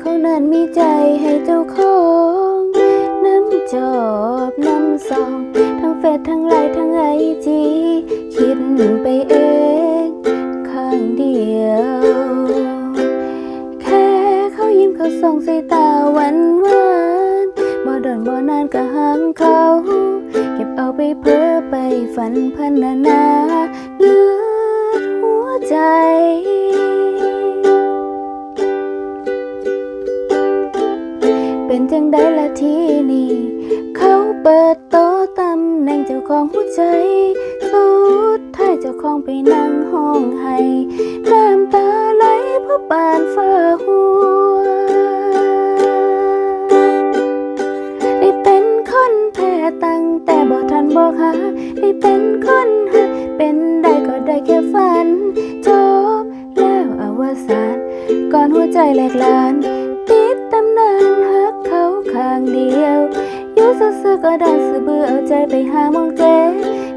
เขานั้นมีใจให้เจ้าของน้ำจอบน้ำซอง ทั้งเฟซทั้งไลน์ทั้งไอจีคิดไปเองข้างเดียว แค่เขายิ้มเขาส่งสายตาหวานหวานบ่โดนบ่นานก็หังเขา เก็บเอาไปเพ้อไปฝันพันนานาลื เป็นจังได้ละทีนี่เขาเปิดโต๊ะตำแหน่งเจ้าของหัวใจ สุดท้ายเจ้าของไปนั่งห้องให้น้ำตาไหลเพราะปานฝ่าหัวได้เป็นคนแพ้ตั้งแต่บ่ทันบอกหาได้เป็นคนหาเป็นได้ก็ได้แค่ฝัน จบแล้วอวสานก่อนหัวใจแหลกลาน ดันสือเบื่อเอาใจไปหามองเจ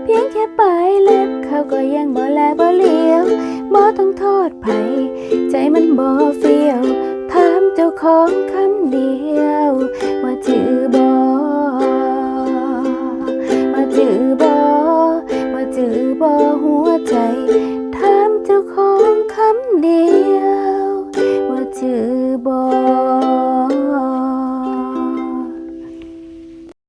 เพียงแค่ปลายเล็บเขาก็ยังบ่แลบ่เลี้ยวบ่ต้องโทษไผใจมันบ่เฟียวถามเจ้าของคำเดียว ว่าจือบ่ว่าจือบ่ว่าจือบ่หัว